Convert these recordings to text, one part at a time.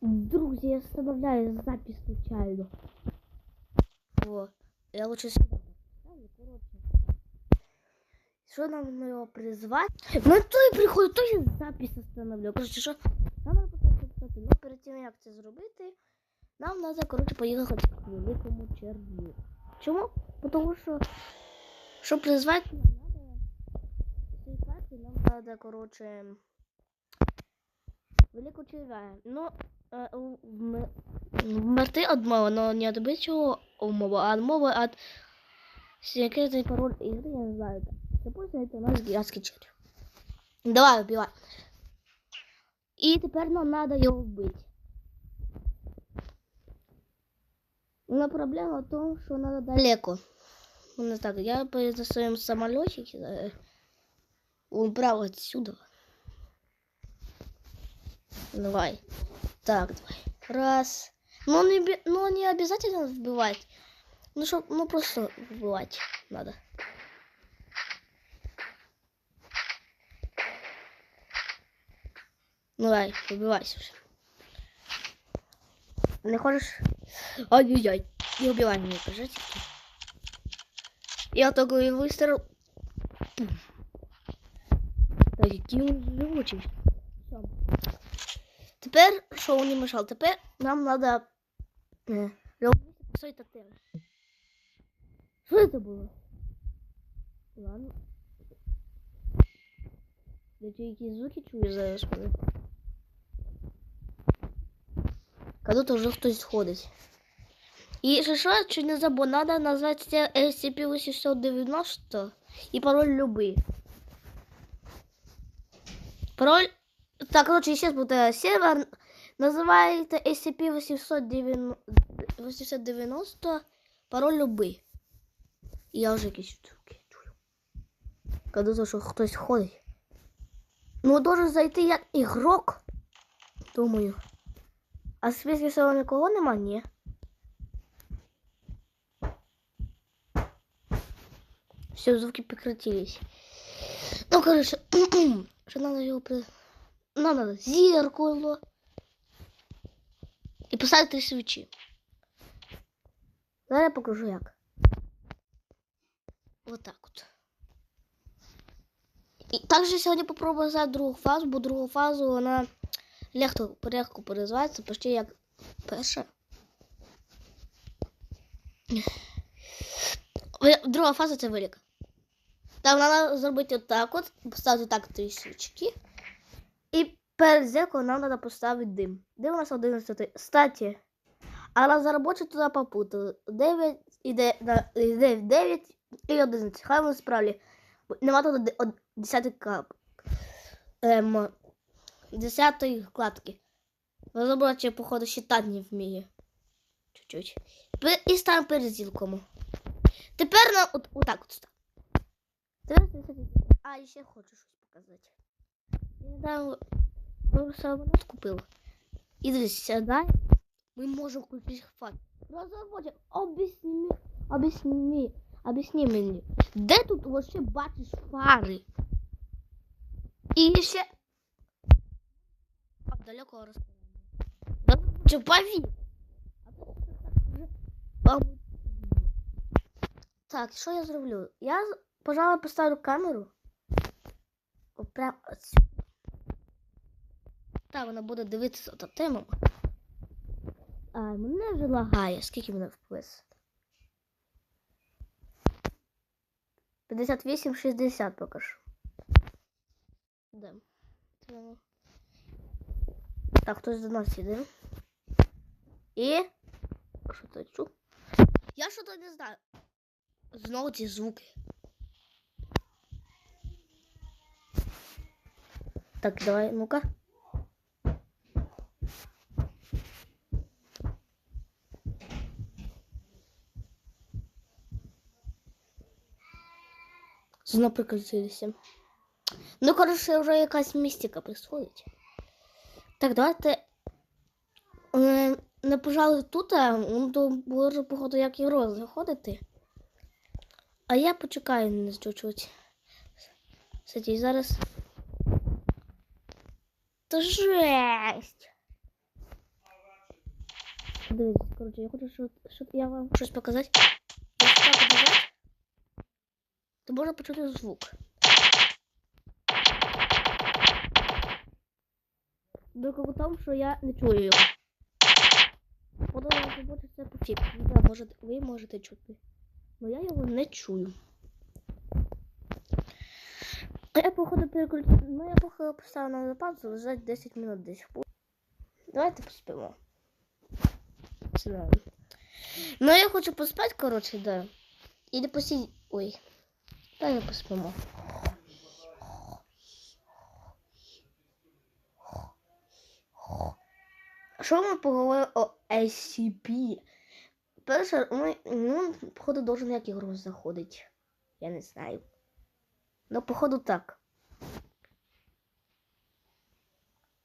Друзі, я вставляю запись случайно. О, я лучше сюда. Что нам на его призвать? Ну то и приходить, то я запись остановлю. Короче, що? Нам треба просто. Ну, перед тим, як це зробити, нам треба, коротше, поїхати к великому червю. Чому? Тому що, щоб призвати нам треба цей нам треба, коротше, велику червя. Ну, вм- вмерти від мови, но не від бичого умови, а від мови від секретний пароль ігри, я не знаю. Допустим, це у нас гігантський червь. Давай, вбивай. І тепер нам треба його вбити. Но проблема в том, что надо далеко. Ну так, я на своем самолетике э, убрал отсюда. Давай. Так. Раз. Ну не, ну, не обязательно вбивать. Ну, что, ну просто вбивать надо. Ну, давай, вбивайся уже. Не хочешь? Ай-яй-яй. Не убивай меня, пожалуйста. Я такой выстрел. Пум. Так, Тепер, що не мешав, тепер нам надо е, робити цей тотем. Що це було? Ладно. Я ті якісь звуки чую зараз. блин. Коли то вже хтось ходить. І ще що, чи не забув, надо назвати це SCP-890 і пароль любий. Пароль... Так, короче, сейчас буде сервер. Називаєте SCP-890, пароль любий. І я вже якісь звуки чую. Коли то, що хтось ходить. Ну, должен зайти як ігрок. Думаю. А в списку всього нікого нема? Ні. Все, звуки прекратились. Ну, короче, что надо его при... Надо зеркало. І поставити свічі. Зараз я покажу як. Вот так вот. І також сьогодні попробую за другу фазу, бо другу фазу вона легко, легко перезивається, почти як перша. Друга фаза це велика. Там треба зробити отак от, поставити так три свічки. І перед зеркалом нам треба поставити дим. Дим у нас 11. Кстати, а на заробочі туди попутали. 9 іде на 9, 9 і 11. Хай вони справлі. Нема тут де- од- 10 кап. Ем, 10 кладки. Розробочі, походу, считати не вміє. Чуть-чуть. І ставимо перед зілком. Тепер нам от, отак от став. Тепер. А, і ще хочу щось показати. Недавно самолет купила. І дивись, сядай. Ми можемо купити фан. Розробоче, об'ясни, об'ясни, об'ясни мені. Де тут вообще бачиш фари? І ще... А, далеко. А то що так так, що я зроблю? Я, пожалуй, поставлю камеру. О, Прям отсюда. Так, вона буде дивитися за темом. А, мене вже лагає. Скільки мене FPS? 58-60 поки що. Да. Так, хтось до нас іде. І. Що то чу? Я що то не знаю. Знову ці звуки. Так, давай, ну-ка. Знову прикрутилися. Ну, коротше, вже якась містика происходить. Так, давайте. Е, не пожалуй тут, ну, то може, походу, як ігро заходити. А я почекаю не чуть-чуть. Кстати, зараз. Та жесть. Дивіться, коротше, я хочу, щоб я вам щось показати. То можна почути звук. Тільки в тому, що я не чую його. Подобається бути це. Ви можете, ви можете чути. Но я його не чую. А я походу переключу. Ну я походу поставив на паузу, лежать 10 минут десь. Давайте поспимо. Сюда. Ну я хочу поспати, коротше, да. Или посидеть. Ой. Давай поспимо. Що ми поговорили о SCP? Перше, ми, ну, походу, должен як ігру заходить. Я не знаю. Ну, походу, так.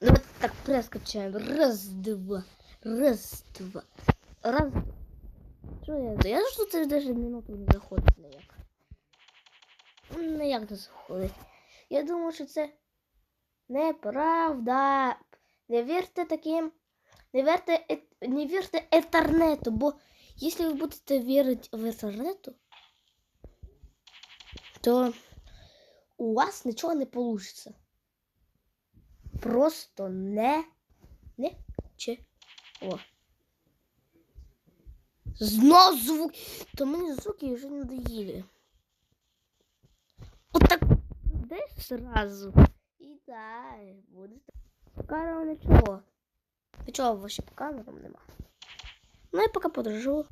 Ну, вот так прескочаем. Раз, два. Раз, два. Раз. Що я? Я тут даже минуту не заходить ніяк. Ніяк не заходить. Я думаю, що це неправда. Не вірте таким. Не вірте, не вірте етернету, бо якщо ви будете вірити в етернету, то у вас нічого не вийде. Просто не нічого. Знов звук. То мені звуки вже надоїли. Отак де сразу. І так, буде. Камера нічого. Нічого вообще по камерам нема. Ну я поки подержу.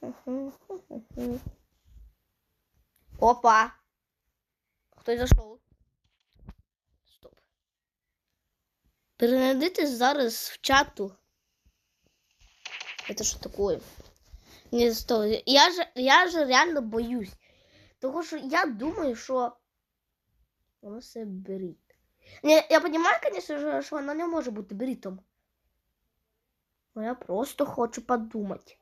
Опа! Хтось зайшов. Стоп. Перенайдите зараз в чату. Это что такое? Не стой. Я же, я же реально боюсь. Того що я думаю, що воно все беріть. Не, я конечно же, що воно не може бути бритом. Но я просто хочу подумати.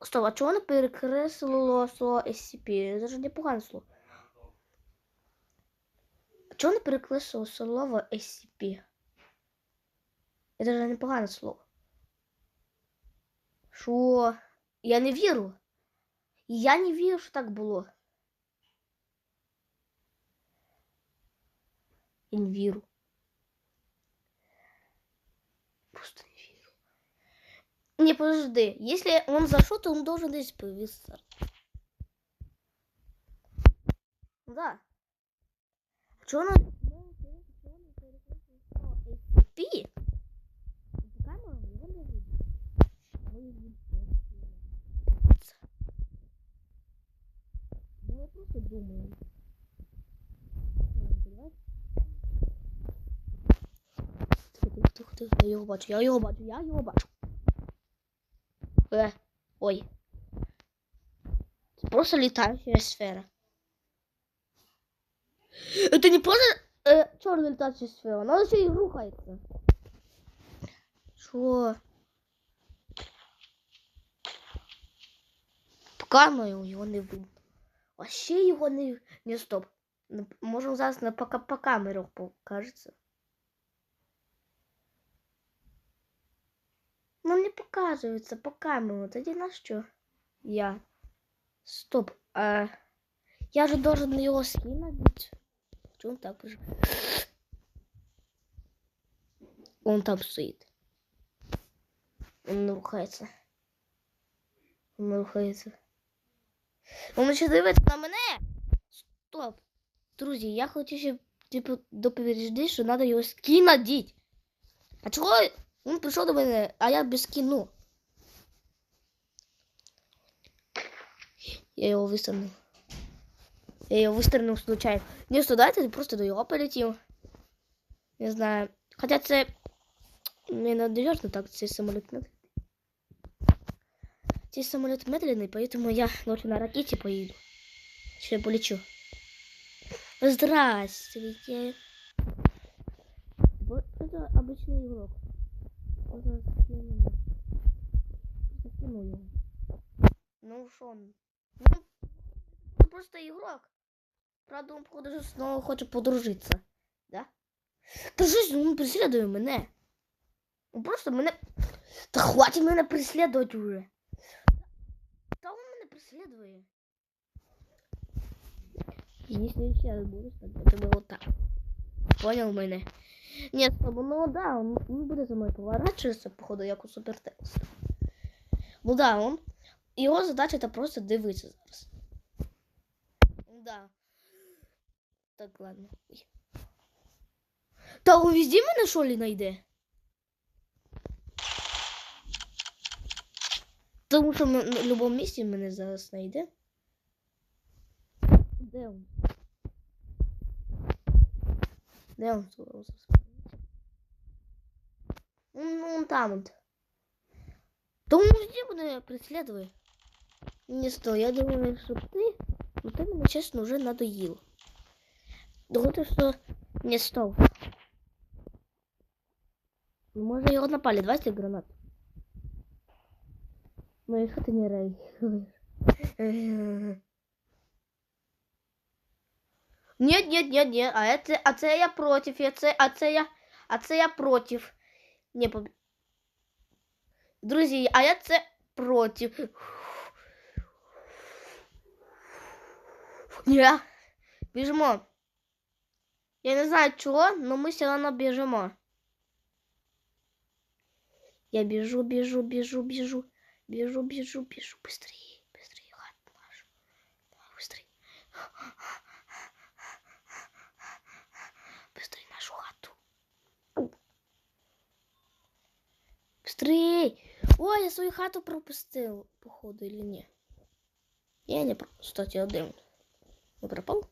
Стоп, а чого воно перекреслило слово SCP? Це ж непогане слово. А чого воно перекреслило слово SCP? Це ж непогане слово. Що? Я не вірю. Я не вірю, що так було. Я не вірю. Просто не верю. Не, подожди. Если он зашел, то он должен здесь появиться. Да. Что он... Пи. Я думаю. Тихо, я його бачу, я його бачу, я його бачу. Е, ой. Це просто літаюча сфера. Это не просто э, черная летающая сфера, она еще и рухается. Что? По камеру його не видно. Вообще його не... Не, стоп. Можемо зараз на пока по камерах покажеться. Ну не показується по камеру. Тоді на що? Я. Стоп. А... Я же должен его скинуть. Чего он так же? Он там стоит. Он рухается. Он рухается. Он наче дивиться на мене. Стоп. Друзі, я хочу ще типу доповідати, що треба його скинуть. А чого він прийшов до мене, а я без кіну? Я його вистрелив. Я його вистрелив случайно. Не сюди, ти просто до його полетів. Не знаю. Хоча це не надежно так, цей самоліт медленний. Цей самоліт медленний, поэтому я лучше на ракете поеду. Еще полечу. Здравствуйте. Вот это обычный игрок. Можно скинуть. Закину его. Ну он? Ну, это просто игрок. Правда, он, походу, же снова хочет подружиться. Да? Та щось, ну, преслідує мене. Он просто мене. Та хватить мене преслідувати уже. Та он мене преслідує. Если ще раз будеш, так я тебе так. Понял мене? Ні, стоп, ну да, он, он буде за мною поворачиваться, походу, як у супертекст. Ну да, он. Його задача це просто дивитися зараз. Да. Так, ладно. Ой. Та он везде мене що ли найде? Тому що в будь-якому місці мене зараз знайде. Де он? Де зараз? Ну, он там вот. Да он везде меня преследует. Не сто, я думаю, что ты, ну ты мне честно уже надоел. Думаю, что не сто. Ну, Може його напали, давай цих гранат. Ну якщо ти не реагуєш. Нет, нет, нет, нет, а это, а це я против, я це, а це я, а це я против. Не, поб... Друзі, а я це против. Ні, біжимо. Я не знаю чого, але ми все одно біжимо. Я бежу, бежу, бежу, бежу, бежу, бежу, бежу. Быстрее, быстрее, Быстрее. Ой, я свою хату пропустил, походу, или не? Я не пропустил. Кстати, один. Он пропал?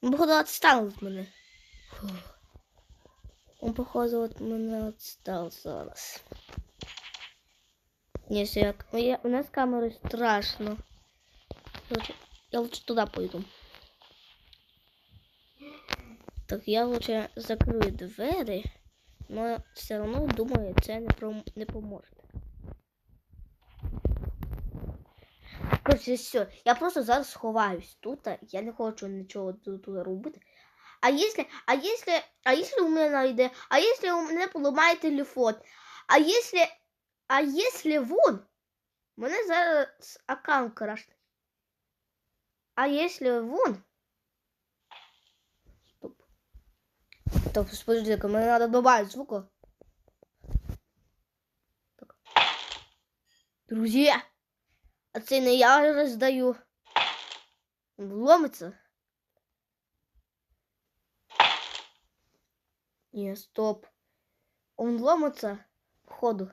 Он, походу, отстал от мене. Фух. Он, походу, от мене отстал зараз. Не, як. У я- у нас з камерою страшно. Я лучше туда пойду. Так, я лучше закрою двері, но все одно думаю, це не, про... не поможе. Короче, все. Я просто зараз сховаюсь тут. Я не хочу нічого тут, робити. А если, а если, а если у меня найде, а если у мене поламає телефон, а если, а если вон, у мене зараз аккаунт крашний. А если вон, Так, подожди-ка, мне надо добавить звука. Так. Друзья, а я роздаю. Ломиться. Не, стоп. Он ломится, походу.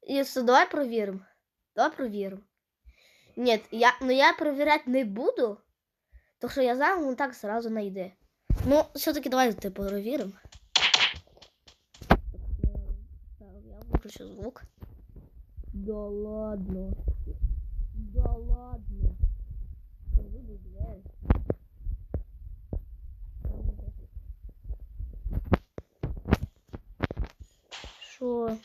Если давай проверим. Давай проверим. Нет, я, но я проверять не буду. Потому что я знаю, он так сразу найде. Ну, все-таки давай ты проверим. Так, Я выключу звук. Да ладно. Да ладно. Выйди, блядь. Що?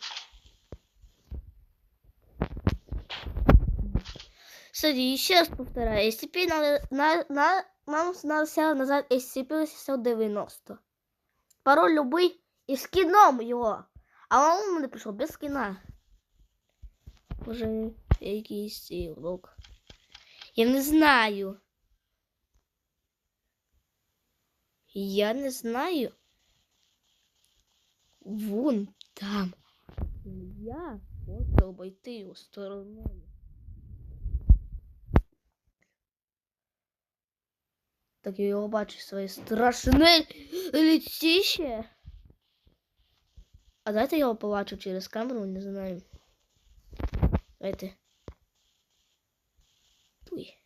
Смотри, еще раз повторяю. SCP надо, на, на, нам надо сел назад SCP-690. Пароль любий і з кіном його. А он у мене прийшов без кіна. Може, якийсь цей урок. Я не знаю. Я не знаю. Вон там. Я хочу обойти його стороною. Так я його бачу своє страшне літіще. А дайте я його побачу через камеру, не знаю. Дайте. Туй.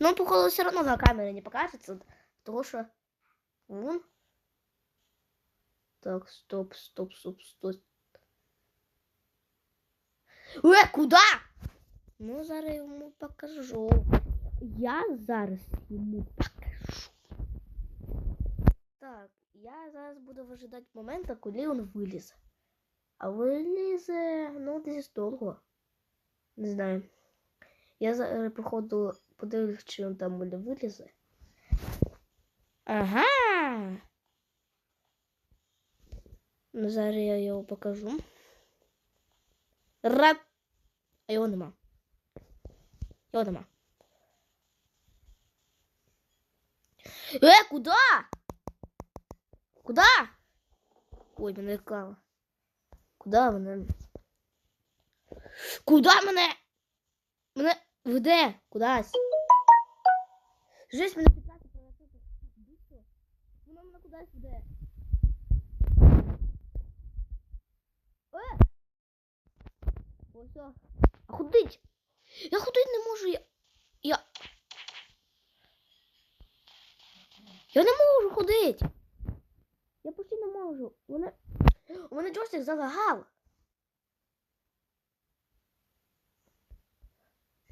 Ну, походу, все равно на камере не покажется, потому что вон. Так, стоп, стоп, стоп, стоп. Э, куда? Ну, зараз йому покажу. Я зараз йому покажу. Так, я зараз буду вижидати моменту, коли він вилізе. А вилізе, ну, десь довго. Не знаю. Я зараз, походу, подивлюсь, чи він там буде вилізе. Ага. Ну, Зараз я його покажу. Рап. А його нема. Його нема. Е, куди? Куди? Ой, мене клава. Куди мене? Куди мене? Мене веде? Кудись. Жесть, мене 15 превратити. Воно мене кудись веде. Е! Ось. А ходить? Я ходить не можу. Я. Я. Я не можу ходити. Не можу. Мене. У мене джойстик залагав.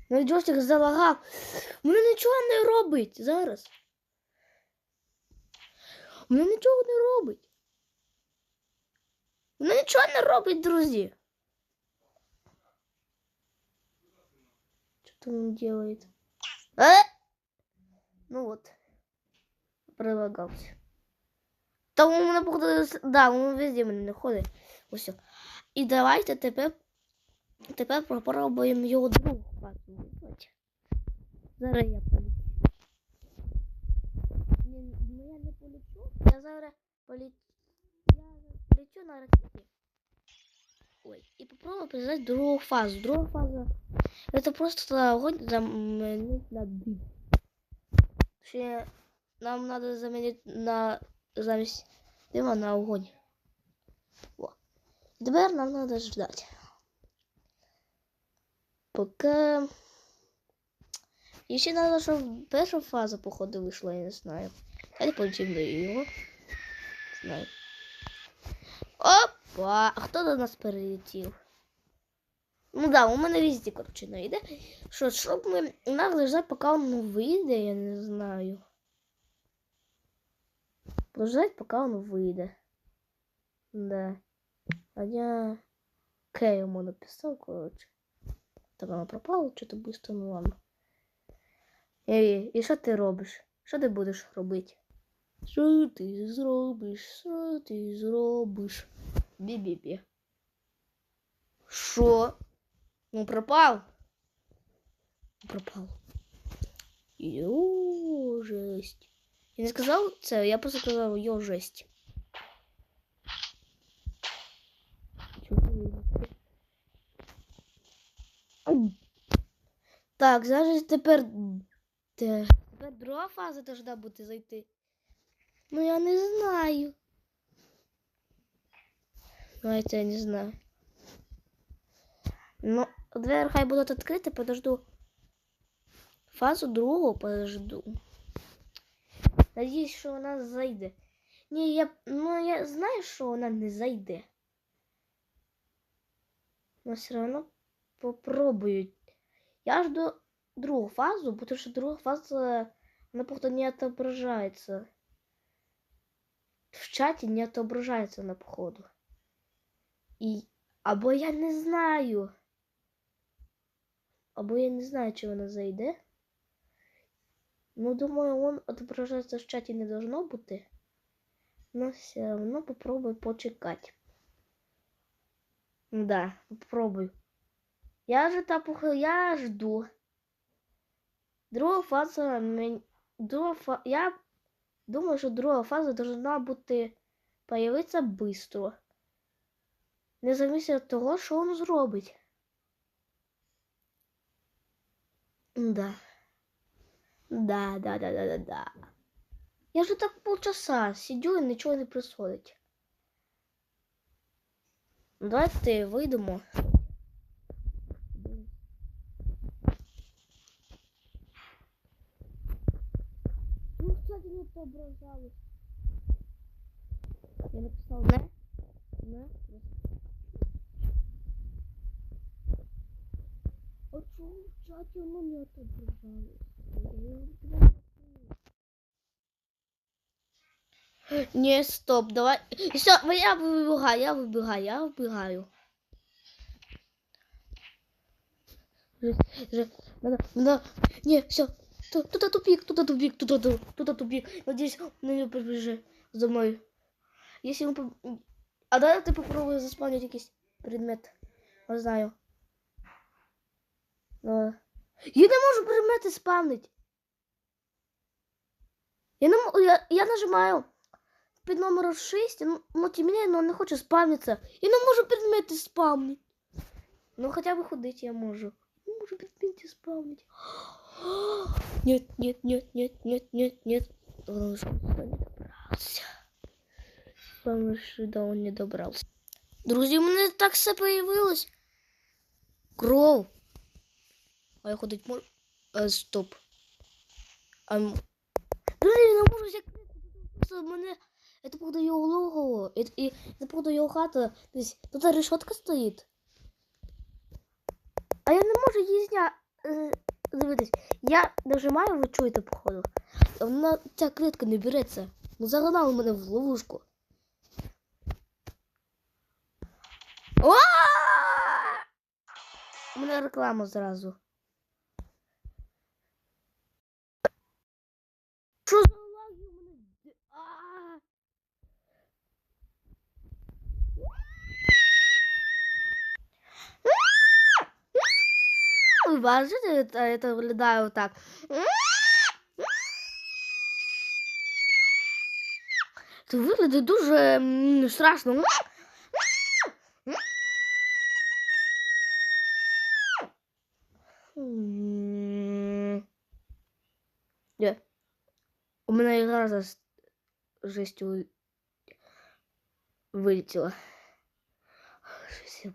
У мене джойстик залагав. Мене нічого не робить зараз. У мене нічого не робить. Мене нічого не робить, друзі. Что он делает? А? Ну вот. Прилагався. Та у мене походу, да, він везде мене не ходить. Ось. І давайте тепер, тепер попробуємо його другу вибрати. Зараз я полечу. Ні, ну я не полечу. Я зараз полечу. Я полечу на ракеті. Ой, і попробую призвати другу фазу. Друга фаза это просто огонь заменить на дым. Точнее, нам надо заменить на замість дыма на огонь. Во. Теперь нам надо ждать. Пока... Еще надо, чтобы первая фаза, походу, вышла, я не знаю. Давайте полетим до его. Не знаю. Опа! А кто до нас перелетел? Ну да, у мене везде, коротше, не йде. Що, щоб ми нагло ждать, поки воно вийде, я не знаю. Ждать, поки воно вийде. Да. А я К йому написав, коротше. Так воно пропало, що то быстро, ну ладно. Ей, і що ти робиш? Що ти будеш робити? Що ти зробиш? Що ти зробиш? Бі-бі-бі. Що? Ну, пропал. Пропал. Йо, жесть. Я не сказал це, я просто сказал йо, жесть. Так, зараз тепер. Те- Тепер друга фаза должна бути зайти. Ну я не знаю. Знаєте, я не знаю. Ну, двері хай будуть відкриті, подожду. Фазу другу подожду. Надіюсь, що вона зайде. Ні, я. Ну я знаю, що вона не зайде. Но все одно попробую. Я жду другу фазу, потому что другая фаза, она походу не отображается. В чате не отображается на походу. И... Або я не знаю. Або я не знаю, чи вона зайде. Ну, думаю, он отображаться в чаті не должно бути. Но все равно попробуй почекать. Да, попробуй. Я же та я жду. Друга фаза фа... Я думаю, що друга фаза должна бути появитися быстро. Незалежно від того, що він зробить. Да. Да, да, да, да, да, да. Я же так полчаса сидю і нічого не происходить. Ну, Давайте вийдемо. Ну, кстати, не отображалось. Я написал не. Не. А чого в чаті воно не отображалось? Не, стоп, давай. Все, я выбегаю, я выбегаю, я выбегаю. Жесть, жесть, Надо, надо. Не, все. Тут тупик, тут тупик, тут тут тупик. Надеюсь, он не побежит за мной. Если он, поб- А давай ти попробуй заспавнити якийсь предмет. Не знаю. Ну, Я не можу предмети спавнити. Я, не, м- я, я нажимаю під номером 6, ну, ну тим не менее, но не хоче спавнитися. Я не можу предмети спавнити. Ну хоча б ходити я можу. Не можу предмети спавнити. Нет, нет, нет, нет, нет, нет, нет. Он сюда не добрався. Главное, сюда он не добрався. Друзі, у мене так все появилось. Кров. А я ходить можу. Е, стоп. А, я не можу що в мене. Это походу його логово. І це походу його хата. Тобто тут решетка стоїть. А я не можу її зня... е, Дивитись. Я нажимаю, ви чуєте, походу. Вона ця клітка не береться. Ну загнали мене в ловушку. У мене реклама зразу. Що за лаги у мене? А! Ви бачите, це, це виглядає отак. Це виглядає дуже м, страшно. У игра за с- вылетела. я